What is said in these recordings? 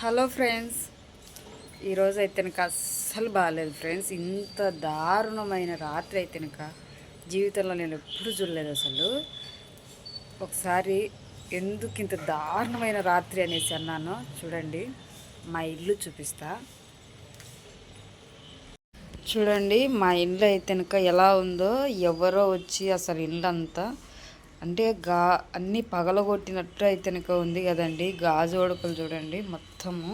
Hello friends ఈరోజు అయితే నాకు అస్సలు బాగాలేదు ఫ్రెండ్స్. ఇంత దారుణమైన రాత్రి అయితే నాకు జీవితంలో నేను ఎప్పుడు చూడలేదు అసలు. ఒకసారి ఎందుకు ఇంత దారుణమైన రాత్రి అనేసి అన్నాను చూడండి. మా ఇల్లు చూపిస్తా. చూడండి మా ఇల్లు అయితే కనుక ఎలా ఉందో ఎవరో వచ్చి అసలు ఇల్లు అంతా అంటే గా అన్నీ పగలగొట్టినట్టు అయితే ఉంది కదండి. గాజు ఉడకలు చూడండి మొత్తము.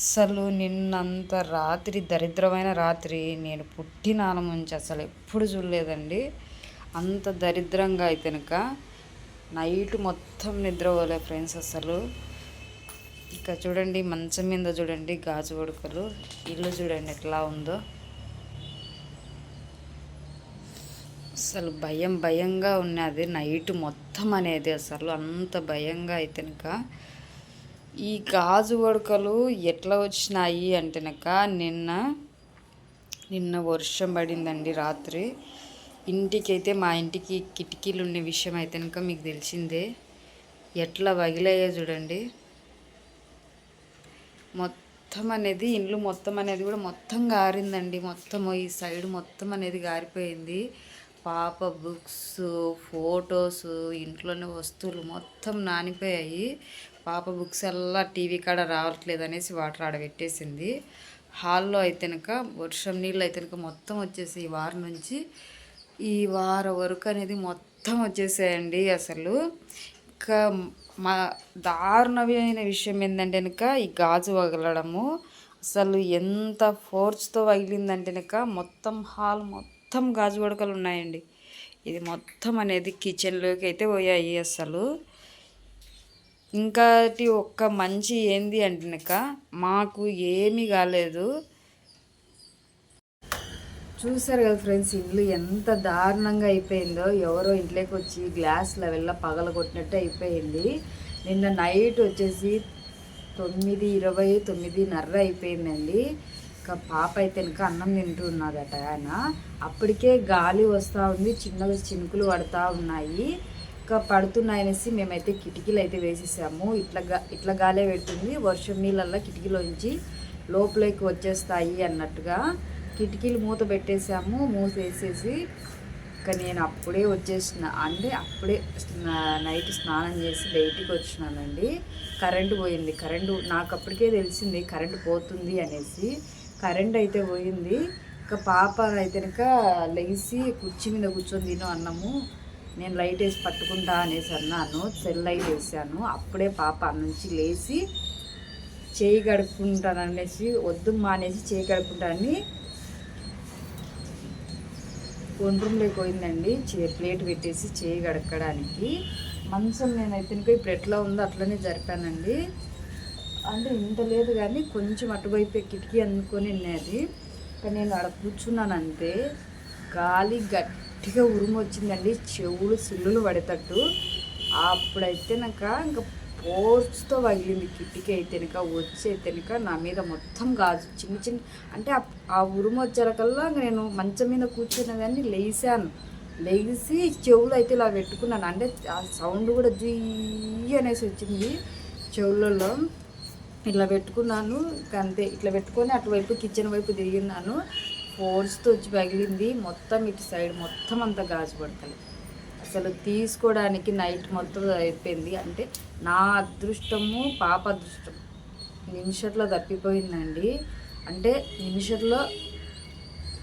అసలు నిన్నంత రాత్రి దరిద్రమైన రాత్రి నేను పుట్టినాల నుంచి అసలు ఎప్పుడు చూడలేదండి. అంత దరిద్రంగా అయితే నైట్ మొత్తం నిద్రపోలే ఫ్రెండ్స్ అసలు. ఇక చూడండి మంచం మీద చూడండి గాజు ఉడకలు ఇల్లు చూడండి ఎట్లా ఉందో. అసలు భయం భయంగా ఉన్నది. నైట్ మొత్తం అనేది అసలు అంత భయంగా అయితేనక ఈ గాజు వడకలు ఎట్లా వచ్చినాయి అంటేనక నిన్న నిన్న వర్షం పడిందండి రాత్రి. ఇంటికైతే మా ఇంటికి కిటికీలు ఉన్న విషయం అయితేనక మీకు తెలిసిందే. ఎట్లా వగిలాయో చూడండి. మొత్తం అనేది ఇండ్లు మొత్తం అనేది కూడా మొత్తం గారిందండి. మొత్తం ఈ సైడ్ మొత్తం అనేది గారిపోయింది. పాప బుక్స్ ఫొటోస్ ఇంట్లోనే వస్తువులు మొత్తం నానిపోయాయి. పాప బుక్స్ అలా టీవీ కాడ రావట్లేదు అనేసి వాటర్ ఆడబెట్టేసింది హాల్లో అయితేనక వర్షం నీళ్ళు అయితేనక మొత్తం వచ్చేసి ఈ వారం నుంచి ఈ వారం వరకు అనేది మొత్తం వచ్చేసాయండి అసలు. ఇంకా మా దారుణమైన విషయం ఏంటంటే కనుక ఈ గాజు వగలడము. అసలు ఎంత ఫోర్స్తో వగిలిందంటే కనుక మొత్తం హాల్ మొత్తం మొత్తం గాజు వడకలు ఉన్నాయండి. ఇది మొత్తం అనేది కిచెన్లోకి అయితే పోయాయి అసలు ఇంకాటి ఒక్క మంచి ఏంది అంటే మాకు ఏమీ కాలేదు. చూసారు కదా ఫ్రెండ్స్ ఇల్లు ఎంత దారుణంగా అయిపోయిందో. ఎవరో ఇంట్లోకి వచ్చి గ్లాస్ లెవెల్లో పగల కొట్టినట్టు అయిపోయింది. నిన్న నైట్ వచ్చేసి తొమ్మిది ఇరవై తొమ్మిదిన్నర అయిపోయిందండి. ఇంకా పాప అయితే వెనుక అన్నం తింటున్నదట ఆయన. అప్పటికే గాలి వస్తూ ఉంది చిన్నగా చినుకులు పడుతూ ఉన్నాయి. ఇంకా పడుతున్నాయనేసి మేమైతే కిటికీలు అయితే వేసేసాము. ఇట్లా ఇట్లా గాలే పెడుతుంది. వర్షం నీళ్ళల్లో కిటికీలోంచి లోపలికి వచ్చేస్తాయి అన్నట్టుగా కిటికీలు మూత పెట్టేసాము మూత వేసేసి ఇంకా నేను అప్పుడే వచ్చేసిన అంటే అప్పుడే నైట్ స్నానం చేసి బయటికి వచ్చినానండి. కరెంటు పోయింది. కరెంటు నాకు అప్పటికే తెలిసింది కరెంటు పోతుంది అనేసి. కరెంట్ అయితే పోయింది. ఇంకా పాప అయితే కనుక లెగిసి కుర్చీ మీద కూర్చొని తిను అన్నము. నేను లైట్ వేసి పట్టుకుంటా అనేసి అన్నాను. సెల్ లైట్ వేసాను. అప్పుడే పాప నుంచి లేచి చేయి గడుపుకుంటాననేసి వద్దు మానేసి చేయి గడుపుకుంటానని వంటరూమ్లోకి పోయిందండి. చే ప్లేట్ పెట్టేసి చేయి గడకడానికి మంచం నేనైతే ఇప్పుడు ఎట్లా ఉందో అట్లనే జరిపానండి. అంటే ఇంత లేదు కానీ కొంచెం అటువైపు కిటికీ అనుకొని ఉన్నది కానీ నేను అక్కడ కూర్చున్నాను అంతే గాలి గట్టిగా ఉరుము వచ్చిందండి చెవులు సిల్లులు పడేటట్టు. అప్పుడైతే నాక ఇంకా పోర్చుతో పగిలింది కిటికీ అయితేనక వచ్చి అయితేనక నా మీద మొత్తం గాజు చిన్న చిన్న అంటే ఆ ఉరుము వచ్చేకల్లా నేను మంచం మీద కూర్చున్నదాన్ని లేసాను. లేచి చెవులు అయితే ఇలా పెట్టుకున్నాను. అంటే ఆ సౌండ్ కూడా జీ అనేసి వచ్చింది చెవులలో ఇట్లా పెట్టుకున్నాను అంతే. ఇట్లా పెట్టుకొని అటువైపు కిచెన్ వైపు తిరిగినాను ఫోర్స్తో వచ్చి పగిలింది. మొత్తం ఇటు సైడ్ మొత్తం అంతా గాజు పడతలు. అసలు తీసుకోవడానికి నైట్ మొత్తం అయిపోయింది. అంటే నా అదృష్టము పాప అదృష్టం. నిమిషట్లో తప్పిపోయిందండి. అంటే నిమిషంలో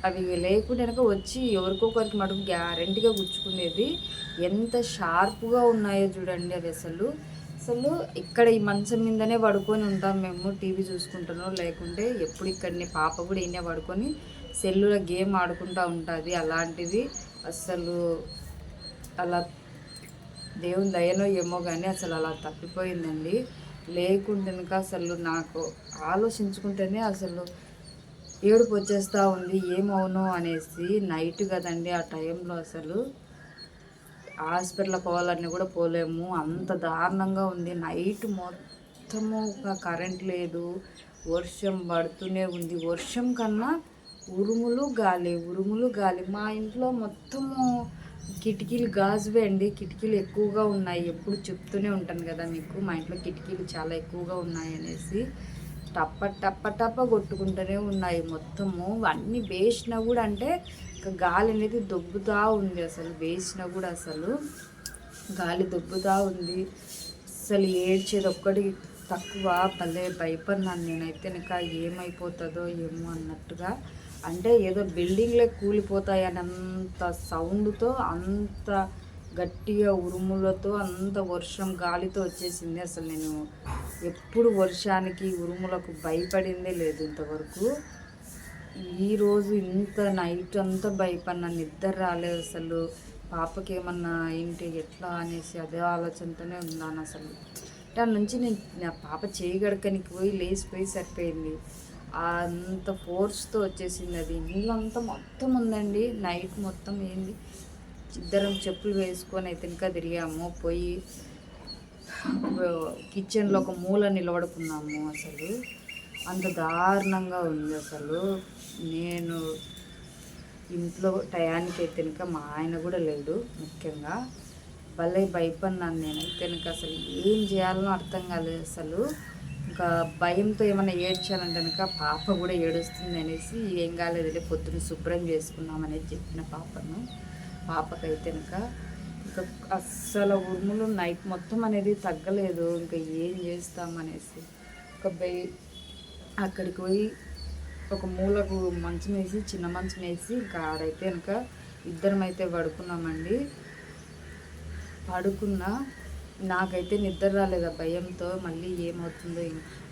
అవి లేకుండా వచ్చి ఎవరికొకరికి మటుకు గ్యారంటీగా గుచ్చుకునేది ఎంత షార్ప్గా ఉన్నాయో చూడండి అవి అసలు. అసలు ఇక్కడ ఈ మంచం మీదనే పడుకొని ఉంటాం మేము టీవీ చూసుకుంటున్నాం. లేకుంటే ఎప్పుడు ఇక్కడనే పాప కూడా ఈయనే పడుకొని సెల్లులో గేమ్ ఆడుకుంటూ ఉంటుంది. అలాంటిది అసలు అలా దేవుని దయనో ఏమో కానీ అసలు అలా తప్పిపోయిందండి. లేకుంటే అసలు నాకు ఆలోచించుకుంటేనే అసలు ఏడుపు వచ్చేస్తూ ఉంది. ఏమవును అనేసి నైట్ కదండి ఆ టైంలో అసలు హాస్పిటల్ పోవాలని కూడా పోలేము. అంత దారుణంగా ఉంది. నైట్ మొత్తము కరెంట్ లేదు. వర్షం పడుతూనే ఉంది. వర్షం కన్నా ఉరుములు గాలి ఉరుములు గాలి. మా ఇంట్లో మొత్తము కిటికీలు గాజువే అండి. కిటికీలు ఎక్కువగా ఉన్నాయి. ఎప్పుడు చెప్తూనే ఉంటాను కదా మీకు. మా ఇంట్లో కిటికీలు చాలా ఎక్కువగా ఉన్నాయి అనేసి. టప్ప టప్ప టప్ప కొట్టుకుంటూనే ఉన్నాయి మొత్తము. అన్నీ వేసినా కూడా అంటే ఇంకా గాలి అనేది దొబ్బుతా ఉంది అసలు వేసినా కూడా అసలు. గాలి దొబ్బుతా ఉంది. అసలు ఏడ్చేది ఒక్కటి తక్కువ. భలే భయపడినాను నేనైతే ఇంకా ఏమైపోతుందో ఏమో అన్నట్టుగా. అంటే ఏదో బిల్డింగ్లే కూలిపోతాయని అంత సౌండ్తో అంత గట్టిగా ఉరుములతో అంత వర్షం గాలితో వచ్చేసింది అసలు నేను. ఎప్పుడు వర్షానికి ఉరుములకు భయపడిందే లేదు ఇంతవరకు. ఈరోజు ఇంత నైట్ అంతా భయపడినా నిద్ర రాలేదు అసలు. పాపకి ఏమన్నా ఏంటి ఎట్లా అనేసి అదే ఆలోచనతోనే ఉన్నాను అసలు. దాని నుంచి నేను నా పాప చేయగడకనికి పోయి లేచిపోయి సరిపోయింది. అంత ఫోర్స్తో వచ్చేసింది అది. ఇల్లంతా మొత్తం ఉందండి. నైట్ మొత్తం ఏంది ఇద్దరం చెప్పులు వేసుకొని అయితే ఇంకా తిరిగాము. పోయి కిచెన్లో ఒక మూల నిలబడుకున్నాము అసలు. అంత దారుణంగా ఉంది అసలు. నేను ఇంట్లో టయానికి అయితే ఇంకా మా ఆయన కూడా లేడు ముఖ్యంగా. భలే భయపడినాను నేను. ఇంకా అసలు ఏం చేయాలనో అర్థం కాలేదు అసలు. ఇంకా భయంతో ఏమైనా ఏడ్చానంటే కనుక పాప కూడా ఏడుస్తుంది అనేసి ఏం కాలేదులే పొద్దున్న శుభ్రం చేసుకున్నామనేది చెప్పిన పాపను. పాపకైతే కనుక ఇంకా అస్సలు ఉరుములు నైట్ మొత్తం అనేది తగ్గలేదు. ఇంకా ఏం చేస్తామనేసి ఒక బై అక్కడికి పోయి ఒక మూలకు మంచం వేసి చిన్న మంచం వేసి ఇంకా ఆడైతే ఇంకా ఇద్దరం అయితే పడుకున్నామండి. పడుకున్నా నాకైతే నిద్ర రాలేదు ఆ భయంతో మళ్ళీ ఏమవుతుందో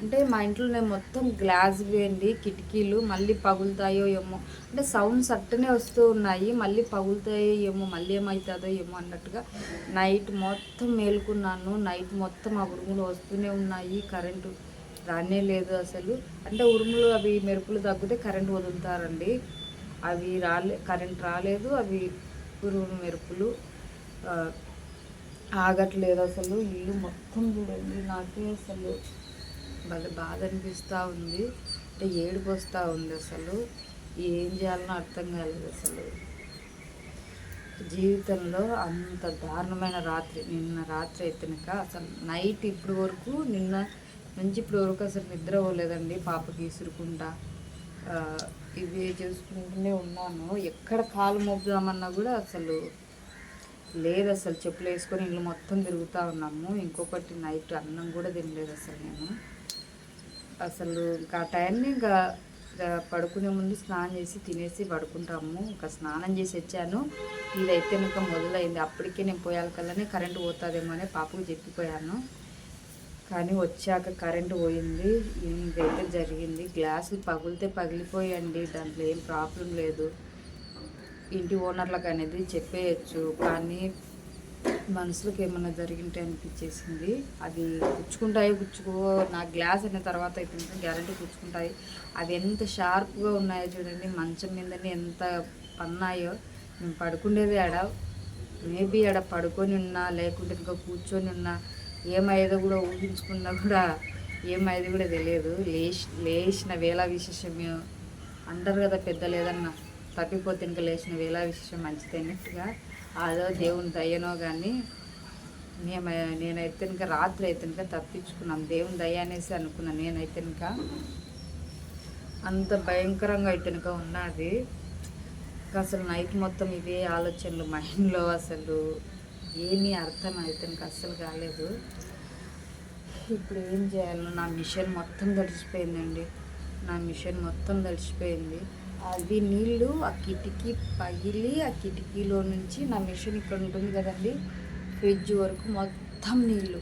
అంటే మా ఇంట్లో నేను మొత్తం గ్లాస్ వేయండి కిటికీలు మళ్ళీ పగులుతాయో ఏమో. అంటే సౌండ్స్ అట్టనే వస్తూ ఉన్నాయి మళ్ళీ పగులుతాయో ఏమో మళ్ళీ ఏమవుతుందో ఏమో అన్నట్టుగా నైట్ మొత్తం మేలుకున్నాను. నైట్ మొత్తం ఆ ఉరుములు వస్తూనే ఉన్నాయి కరెంటు రానే లేదు అసలు. అంటే ఉరుములు అవి మెరుపులు తగ్గితే కరెంట్ వదులుతారండి. అవి రాలే కరెంట్ రాలేదు అవి ఉరుములు మెరుపులు ఆగట్లేదు అసలు. ఇల్లు మొత్తం చూడండి నాకే అసలు బాధ బాధ అనిపిస్తూ ఉంది. అంటే ఏడుపు వస్తూ ఉంది అసలు. ఏం చేయాలనో అర్థం కాలేదు అసలు. జీవితంలో అంత దారుణమైన రాత్రి నిన్న రాత్రి అయితేనక అసలు నైట్ ఇప్పుడు వరకు నిన్న నుంచి ఇప్పుడు వరకు అసలు నిద్ర పోలేదండి. పాపకి విసురుకుంటా ఇవే చేసుకుంటూనే ఉన్నాను. ఎక్కడ కాలు మోపుదామన్నా కూడా అసలు లేదు అసలు. చెప్పులు వేసుకొని ఇల్లు మొత్తం తిరుగుతూ ఉన్నాము. ఇంకొకటి నైట్ అన్నం కూడా తినలేదు అసలు నేను. అసలు ఇంకా ఆ టైంని ఇంకా పడుకునే ముందు స్నానం చేసి తినేసి పడుకుంటాము. ఇంకా స్నానం చేసి వచ్చాను. ఇదైతే ఇంకా మొదలైంది. అప్పటికే నేను పోయాలకల్లానే కరెంటు పోతుందేమో అని పాపకు చెప్పిపోయాను. కానీ వచ్చాక కరెంటు పోయింది. ఇదైతే జరిగింది. గ్లాసులు పగిలితే పగిలిపోయండి. దాంట్లో ఏం ప్రాబ్లం లేదు. ఇంటి ఓనర్లకు అనేది చెప్పేయచ్చు. కానీ మనసులకు ఏమన్నా జరిగింటే అనిపించేసింది. అది గుచ్చుకుంటాయి గుచ్చుకో నా గ్లాస్ అయిన తర్వాత అయితే గ్యారంటీ గుచ్చుకుంటాయి. అవి ఎంత షార్ప్గా ఉన్నాయో చూడండి. మంచం మీదనే ఎంత పన్నాయో. మేము పడుకునేది ఆడ. మేబీ ఆడ పడుకొని ఉన్నా లేకుంటే ఇంకా కూర్చొని ఉన్నా. ఏమైదో కూడా ఊహించుకున్నా కూడా ఏమైదో కూడా తెలియదు. లేచి లేచిన వేళ విశేషమే అంటారు కదా పెద్ద లేదన్న తప్పిపోతే ఇంకా లేచిన వేళ విశేషం మంచిది అన్నట్టుగా. అదో దేవుని దయ్యనో కానీ మేము నేనైతే ఇంకా రాత్రి అయితే ఇంకా తప్పించుకున్నాం. దేవుని దయ అనేసి అనుకున్నాను నేనైతే ఇంకా. అంత భయంకరంగా అయితే ఇంకా ఉన్నది. ఇంకా అసలు నైట్ మొత్తం ఇదే ఆలోచనలు మైండ్లో అసలు ఏమీ అర్థం అయితే అస్సలు కాలేదు. ఇప్పుడు ఏం చేయాలో నా మిషన్ మొత్తం తడిచిపోయిందండి నా మిషన్ మొత్తం తడిచిపోయింది అది నీళ్ళు ఆ కిటికీ పగిలి ఆ కిటికీలో నుంచి నా మిషన్ ఇక్కడ ఉంటుంది కదండి ఫ్రిడ్జ్ వరకు మొత్తం నీళ్ళు.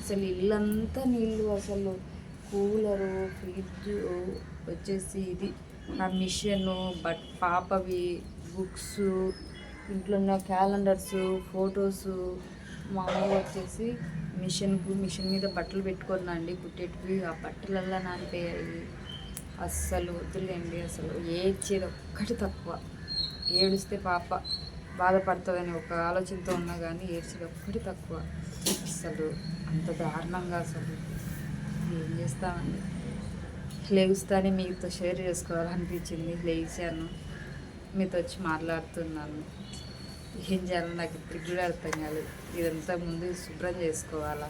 అసలు ఇల్లంతా నీళ్ళు అసలు కూలరు ఫ్రిడ్జ్ వచ్చేసి ఇది. నా మిషను బట్ పాపవి బుక్స్ ఇంట్లో ఉన్న క్యాలెండర్స్ ఫొటోస్ మామూలుగా వచ్చేసి మిషన్కు మిషన్ మీద బట్టలు పెట్టుకున్నాండి కుట్టేటివి. ఆ బట్టలల్లా నానిపోయాయి. అస్సలు వద్దులేండి అసలు ఏడ్చేది ఒక్కటి తక్కువ. ఏడిస్తే పాప బాధపడుతుందని ఒక ఆలోచనతో ఉన్నా కానీ ఏడ్చేది ఒక్కటి తక్కువ. అసలు అంత దారుణంగా అసలు ఏం చేస్తామండి. లేగుస్తానే మీతో షేర్ చేసుకోవాలనిపించింది లేచాను. మీతో వచ్చి మాట్లాడుతున్నాను. ఏం చేయాలో నాకు ఇప్పటికి కూడా అర్థం కాలేదు. ఇదంతా ముందు శుభ్రం చేసుకోవాలా?